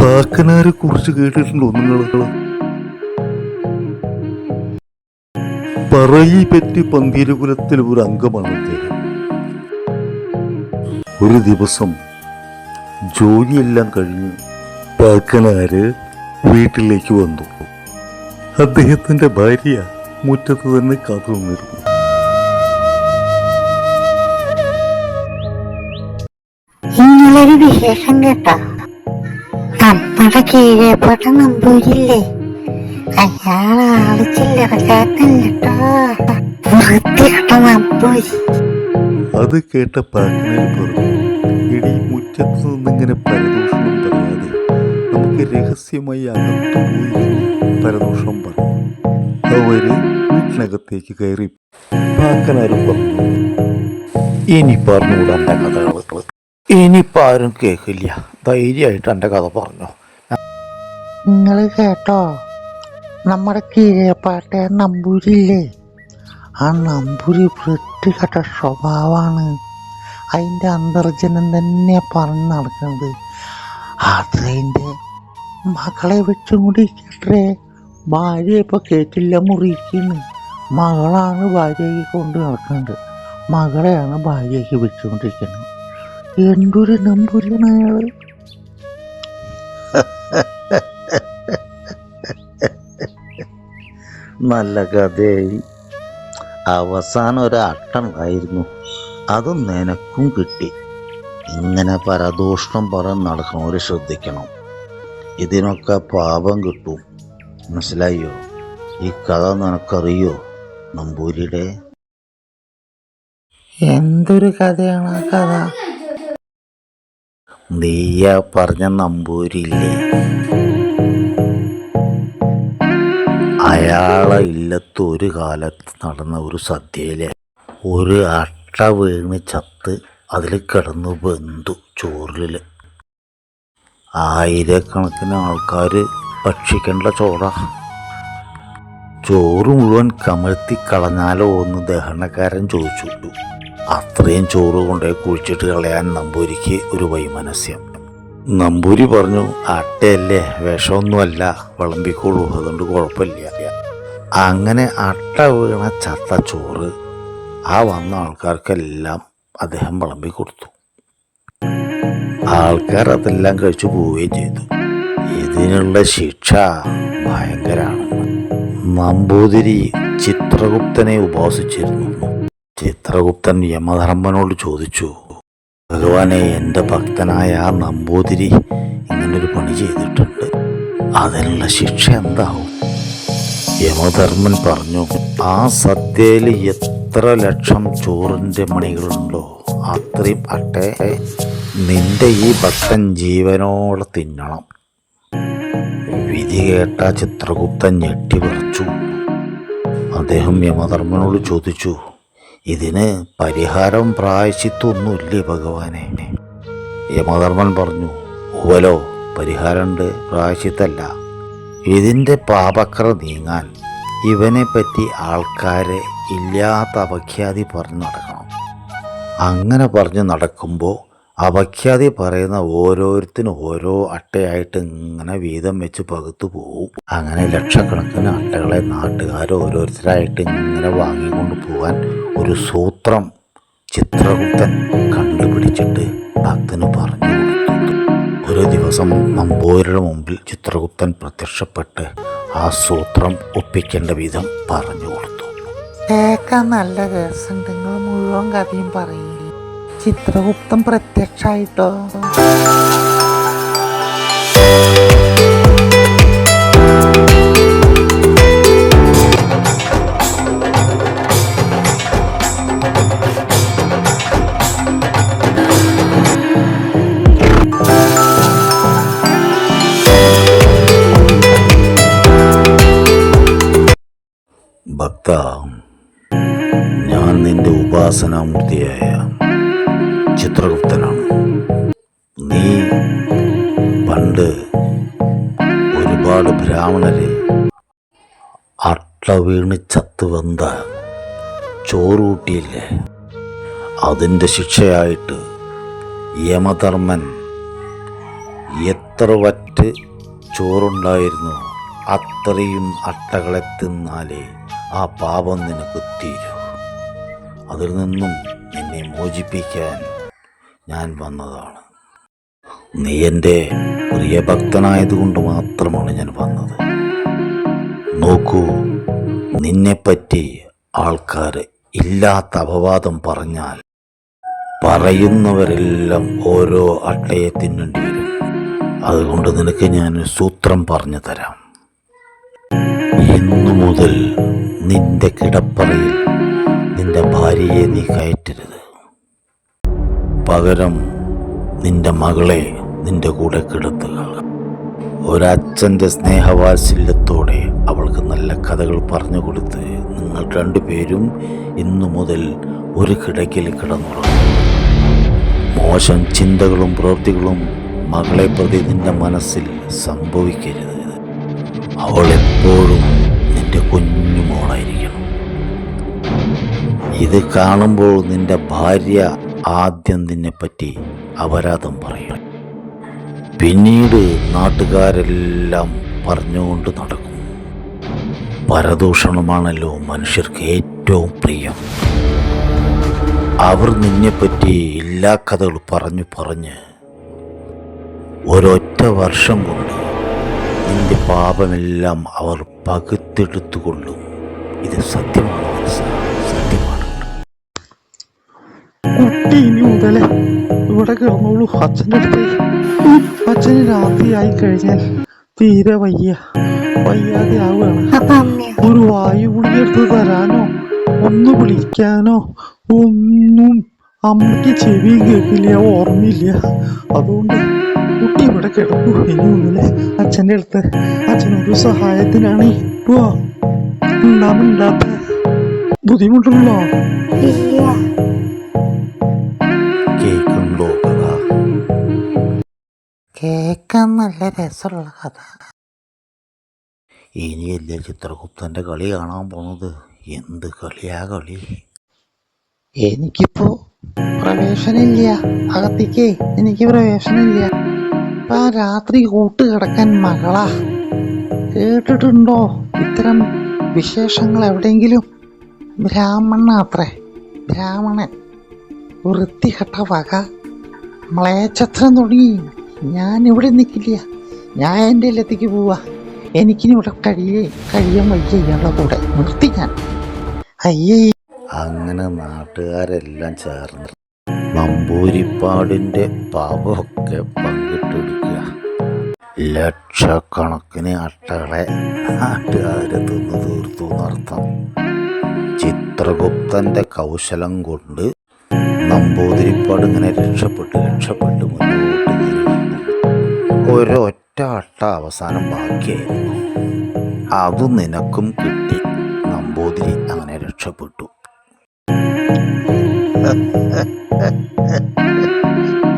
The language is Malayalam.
പാക്കനാരെ കുറിച്ച് കേട്ടിട്ടുണ്ടോ നിങ്ങൾ പറയി പറ്റി പന്തീരകുലത്തിൽ ഒരു അംഗമാണ് അദ്ദേഹം. ഒരു ദിവസം ജോലിയെല്ലാം കഴിഞ്ഞ് പാക്കനാര് വീട്ടിലേക്ക് വന്നു. അദ്ദേഹത്തിന്റെ ഭാര്യ മുറ്റത്ത് തന്നെ കാത്തു നിന്നിരുന്നു. ഇന്നലൊരു വിശേഷം കേട്ടോ. നമ്മുടെ കീഴേപ്പോട്ട നമ്പൂരില്ലേ? ചില്ലറക്കാരനല്ലോ വൃത്തികെട്ട നമ്പൂരി. അത് കേട്ട പറഞ്ഞു ഇടി മുറ്റത്ത് നിന്നിങ്ങനെ പരദൂഷണം പറയാതെ നമുക്ക് രഹസ്യമായി അകത്തു പോയി പരദൂഷണം പറഞ്ഞു. അവർ വീട്ടിനകത്തേക്ക് കയറി. പാക്കനാരും പറഞ്ഞു ഇനി പറഞ്ഞുകൂടാ എന്റെ കഥകൾ ഇനിയിപ്പോൾ ആരും കേൾക്കില്ല. ധൈര്യമായിട്ട് എന്റെ കഥ പറഞ്ഞു. നിങ്ങൾ കേട്ടോ? നമ്മുടെ കീഴേപ്പാട്ടെ നമ്പൂരില്ലേ? ആ നമ്പൂരി വൃത്തികെട്ട സ്വഭാവമാണ് അതിന്റെ അന്തർജനം തന്നെ പറഞ്ഞ് നടക്കുന്നത്. അതിന്റെ മകളെ വെച്ചും കൂടി കേട്ടേ ഭാര്യ ഇപ്പൊ കേട്ടില്ല മുറിയിക്കുന്നു. മകളാണ് ഭാര്യയ്ക്ക് കൊണ്ട് നടക്കുന്നത്. മകളെയാണ് ഭാര്യയ്ക്ക് വെച്ചുകൊണ്ടിരിക്കുന്നത്. എന്തൊരു നമ്പൂരിയാണ് അയാൾ? നല്ല കഥയായി അവസാനം ഒരു അട്ടുണ്ടായിരുന്നു അതും നിനക്കും കിട്ടി. ഇങ്ങനെ പരദൂഷണം പറഞ്ഞ് നടക്കണവർ ശ്രദ്ധിക്കണം. ഇതിനൊക്കെ പാപം കിട്ടും. മനസ്സിലായോ? ഈ കഥ നിനക്കറിയോ നമ്പൂരിയുടെ? എന്തൊരു കഥയാണ് ആ കഥ? നീയ പറഞ്ഞ നമ്പൂരില്ലേ? അയാളെ ഇല്ലത്ത് ഒരു കാലത്ത് നടന്ന ഒരു സദ്യയിലെ ഒരു അട്ട വീണ് ചത്ത് അതിൽ കിടന്നു ബന്ധു ചോറിൽ ആയിരക്കണക്കിന് ആൾക്കാർ ഭക്ഷിക്കേണ്ട ചോറ. ചോറ് മുഴുവൻ കമഴ്ത്തി കളഞ്ഞാലോ എന്ന് ദഹനക്കാരൻ ചോദിച്ചു. അത്രയും ചോറ് കൊണ്ടുപോയി കുഴിച്ചിട്ട് കളയാൻ നമ്പൂരിക്ക് ഒരു വൈമനസ്യം. നമ്പൂരി പറഞ്ഞു അട്ടയല്ലേ വിഷമൊന്നുമല്ല വിളമ്പിക്കോളൂ അതുകൊണ്ട് കുഴപ്പമില്ല. അങ്ങനെ അട്ട വീണ ചത്ത ചോറ് ആ വന്ന ആൾക്കാർക്കെല്ലാം അദ്ദേഹം വിളമ്പി കൊടുത്തു. ആൾക്കാർ അതെല്ലാം കഴിച്ചു പോവുകയും ചെയ്തു. ഇതിനുള്ള ശിക്ഷ ഭയങ്കരാണ്. നമ്പൂതിരി ചിത്രഗുപ്തനെ ഉപാസിച്ചിരുന്നു ചിത്രഗുപ്തൻ യമധർമ്മനോട് ചോദിച്ചു ഭഗവാനെ എന്റെ ഭക്തനായ ആ നമ്പൂതിരി ഇങ്ങനൊരു പണി ചെയ്തിട്ടുണ്ട്. അതിനുള്ള ശിക്ഷ എന്താവും? യമധർമ്മൻ പറഞ്ഞു ആ സദ്യയിൽ എത്ര ലക്ഷം ചോറിന്റെ മണികളുണ്ടോ? അത്രയും അട്ടെ നിന്റെ ഈ ഭക്തൻ ജീവനോടെ തിന്നണം. വിധി കേട്ട ചിത്രഗുപ്തൻ ഞെട്ടിവിറച്ചു അദ്ദേഹം യമധർമ്മനോട് ചോദിച്ചു ഇതിന് പരിഹാരം പ്രായശിത്വമൊന്നുമില്ലേ ഭഗവാനെ? യമധർമ്മൻ പറഞ്ഞു ഓലോ പരിഹാരമുണ്ട് പ്രായശ്ചിത്തല്ല ഇതിന്റെ പാപക്ര നീങ്ങാൻ ഇവനെപ്പറ്റി ആൾക്കാരെ ഇല്ലാത്ത അപഖ്യാതി പറഞ്ഞു നടക്കണം. അങ്ങനെ പറഞ്ഞു നടക്കുമ്പോൾ അപഖ്യാതി പറയുന്ന ഓരോരുത്തരും ഓരോ അട്ടയായിട്ട് ഇങ്ങനെ വീതം വെച്ച് പകുത്തു പോകും അങ്ങനെ ലക്ഷക്കണക്കിന് അട്ടകളെ നാട്ടുകാർ ഓരോരുത്തരായിട്ട് ഇങ്ങനെ വാങ്ങിക്കൊണ്ട് പോകാൻ ഒരു സൂത്രം ചിത്രഗുപ്തൻ കണ്ടുപിടിച്ചിട്ട് ഭക്തന് പറഞ്ഞു കൊടുത്തു. ഒരു ദിവസം നമ്പൂരുടെ മുമ്പിൽ ചിത്രഗുപ്തൻ പ്രത്യക്ഷപ്പെട്ട് ആ സൂത്രം ഒപ്പിക്കേണ്ട വിധം പറഞ്ഞു കൊടുത്തു. കേൾക്കാൻ നല്ല നിങ്ങൾ മുഴുവൻ കഥയും പറയും. ചിത്രഗുപ്തൻ പ്രത്യക്ഷായിട്ടോ? ഞാൻ നിന്റെ ഉപാസനാമൂർത്തിയായ ചിത്രഗുപ്തനാണ്. നീ പണ്ട് ഒരുപാട് ബ്രാഹ്മണരെ അട്ട വീണ് ചത്ത് വന്ന ചോറൂട്ടിയില്ലേ? അതിന്റെ ശിക്ഷയായിട്ട് യമധർമ്മൻ എത്ര വറ്റ് ചോറുണ്ടായിരുന്നു അത്രയും അട്ടകളെ തിന്നാലേ ആ പാപം നിനക്ക് തീരൂ. അതിൽ നിന്നും നിന്നെ മോചിപ്പിക്കാൻ ഞാൻ വന്നതാണ്. നീ എന്റെ പ്രിയഭക്തനായതുകൊണ്ട് മാത്രമാണ് ഞാൻ വന്നത്. നോക്കൂ നിന്നെപ്പറ്റി ആൾക്കാർ ഇല്ലാത്ത അപവാദം പറഞ്ഞാൽ പറയുന്നവരെല്ലാം ഓരോ അട്ടയെ തിന്നേണ്ടി വരും അതുകൊണ്ട് നിനക്ക് ഞാൻ സൂത്രം പറഞ്ഞു തരാം. ഇന്നു മുതൽ നിന്റെ കിടപ്പറയിൽ നിന്റെ ഭാര്യയെ നീ കയറ്റരുത്. പകരം നിന്റെ മകളെ നിന്റെ കൂടെ കിടത്തുക ഒരച്ഛന്റെ സ്നേഹവാത്സല്യത്തോടെ അവൾക്ക് നല്ല കഥകൾ പറഞ്ഞു കൊടുത്ത് നിങ്ങൾ രണ്ടുപേരും ഇന്നു മുതൽ ഒരു കിടക്കിൽ കിടന്നുറങ്ങും. മോശം ചിന്തകളും പ്രവൃത്തികളും മകളെ പ്രതി നിന്റെ മനസ്സിൽ സംഭവിക്കരുത്. അവൾ എപ്പോഴും കുഞ്ഞു മോളായിരിക്കണം. ഇത് കാണുമ്പോൾ നിന്റെ ഭാര്യ ആദ്യം നിന്നെപ്പറ്റി അപരാധം പറയും. പിന്നീട് നാട്ടുകാരെല്ലാം പറഞ്ഞുകൊണ്ട് നടക്കും. പരദൂഷണമാണല്ലോ മനുഷ്യർക്ക് ഏറ്റവും പ്രിയം. അവർ നിന്നെപ്പറ്റി എല്ലാ കഥകൾ പറഞ്ഞു പറഞ്ഞ് ഒരൊറ്റ വർഷം കൊണ്ട് നിന്റെ പാപമെല്ലാം അവർ പകുത്തെടുത്തുകൊള്ളും. ഇത് സത്യമാണ് സത്യമാണ്. കുട്ടി ഇനി മുതലേ ഇവിടെ കിടന്നോളൂ. അച്ഛന്റെ അടുത്തേക്ക് അച്ഛന് രാത്രിയായി കഴിഞ്ഞാൽ തീരെ വയ്യ. വയ്യാതെ ആവുകയാണ്. ഒരു വായു ഗുളിക എടുത്ത് തരാനോ? ഒന്ന് വിളിക്കാനോ? ഒന്നും അമ്മയ്ക്ക് ചെവി കേൾക്കില്ല ഓർമ്മയില്ല. അതുകൊണ്ട് കുട്ടി ഇവിടെ കിടന്നു ഇനി മുതലേ അച്ഛന്റെ അടുത്ത് അച്ഛനൊരു സഹായത്തിനാണ്. ഇപ്പോ ഉണ്ടാമില്ലാത്ത ബുദ്ധിമുട്ടുണ്ടോ? കഥ? കേക്കാൻ നല്ല രസമുള്ള കഥ. ഇനിയല്ലേ ചിത്രഗുപ്തന്റെ കളി കാണാൻ പോണത് എന്ത് കളിയാ കളി? എനിക്കിപ്പോ പ്രവേശനമില്ല. അകത്തേക്ക്. എനിക്ക് പ്രവേശനമില്ല. ഇപ്പൊ ആ രാത്രി കൂട്ട് കിടക്കാൻ മകളാ. കേട്ടിട്ടുണ്ടോ? ഇത്തരം വിശേഷങ്ങൾ എവിടെയെങ്കിലും? ബ്രാഹ്മണ അത്രേ. ബ്രാഹ്മണൻ. വൃത്തികെട്ട വക. മ്ലേച്ഛത്രം തുടങ്ങി. ഞാൻ ഇവിടെ നിൽക്കില്ല. ഞാൻ എന്റെ ഇല്ലത്തേക്ക് പോവാ. എനിക്കിനി ഇവിടെ കഴിയേ കഴിയാൻ വയ്യ ഇയാളുടെ കൂടെ. നിർത്തി ഞാൻ. അയ്യേ. അങ്ങനെ നാട്ടുകാരെല്ലാം ചേർന്ന്. നമ്പൂരിപ്പാടിന്റെ പാപമൊക്കെ പങ്കിട്ടെടുക്കുക ലക്ഷക്കണക്കിന് അട്ടകളെ നാട്ടുകാരെ തിന്നു തീർത്തു എന്നർത്ഥം. ചിത്രഗുപ്തന്റെ കൗശലം കൊണ്ട് നമ്പൂതിരിപ്പാട് ഇങ്ങനെ രക്ഷപ്പെട്ട് രക്ഷപ്പെട്ട് മുന്നോട്ട്. ഒരൊറ്റ അട്ട അവസാനം ബാക്കിയായിരുന്നു. അത് നിനക്കും കിട്ടി. നമ്പൂതിരി അങ്ങനെ രക്ഷപ്പെട്ടു.